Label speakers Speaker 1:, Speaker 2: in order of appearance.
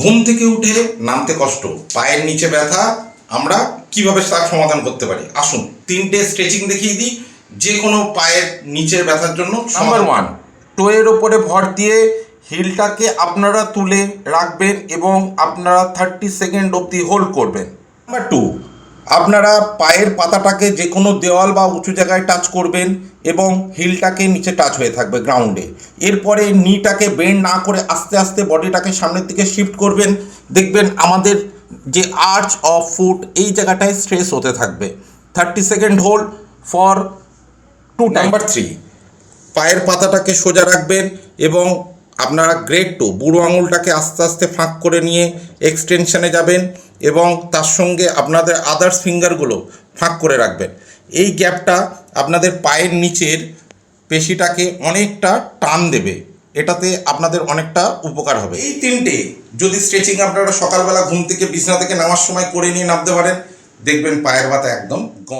Speaker 1: ঘুম থেকে উঠে নামতে কষ্ট পায়ের নিচে ব্যথা আমরা কীভাবে তার সমাধান করতে পারি? আসুন তিনটে স্ট্রেচিং দেখিয়ে দিই যে কোনো পায়ের নিচের ব্যথার জন্য
Speaker 2: নাম্বার ওয়ান টোয়ের ওপরে ভর দিয়ে হিলটাকে আপনারা তুলে রাখবেন এবং আপনারা থার্টি সেকেন্ড অবধি হোল্ড করবেন।
Speaker 1: নাম্বার টু আপনারা পায়ের পাতাটাকে যে কোনো দেওয়াল বা উঁচু জায়গায় টাচ করবেন এবং হিলটাকে নিচে টাচ হয়ে থাকবে গ্রাউন্ডে এরপরে নিটাকে বেন্ড না করে আস্তে আস্তে বডিটাকে সামনের দিকে শিফট করবেন। দেখবেন আমাদের যে আর্চ অফ ফুট এই জায়গাটায় স্ট্রেস হতে থাকবে। Thirty second hold for two number three পায়ের পাতাটাকে সোজা রাখবেন এবং আপনারা গ্রেড টু বুড়ো আঙুলটাকে আস্তে আস্তে ফাঁক করে নিয়ে এক্সটেনশানে যাবেন এবং তার সঙ্গে আপনাদের আদার্স ফিঙ্গারগুলো ফাঁক করে রাখবেন। এই গ্যাপটা আপনাদের পায়ের নিচের পেশিটাকে অনেকটা টান দেবে। এটাতে আপনাদের অনেকটা উপকার হবে। এই তিনটে যদি স্ট্রেচিং আপনারা সকালবেলা ঘুম থেকে বিছানা থেকে নামার সময় করে নিয়ে নামতে পারেন, দেখবেন পায়ের ব্যথা একদম গ